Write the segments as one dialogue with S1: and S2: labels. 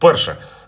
S1: Перше.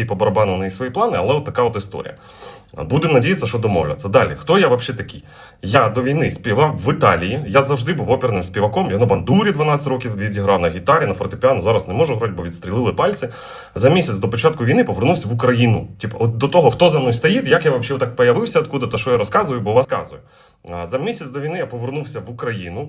S1: Росії по барабану на свої плани, але от така от історія. Будемо надіятися, що домовляться. Далі, хто я взагалі такий? Я до війни співав в Італії. Я завжди був оперним співаком. Я на бандурі 12 років відіграв на гітарі, на фортепіано. Зараз не можу грати, бо відстрілили пальці. За місяць до початку війни повернувся в Україну. Типу, от до того, хто за мною стоїть, як я взагалі так появився, откуда то що я розказую, бо вас казую. За місяць до війни я повернувся в Україну.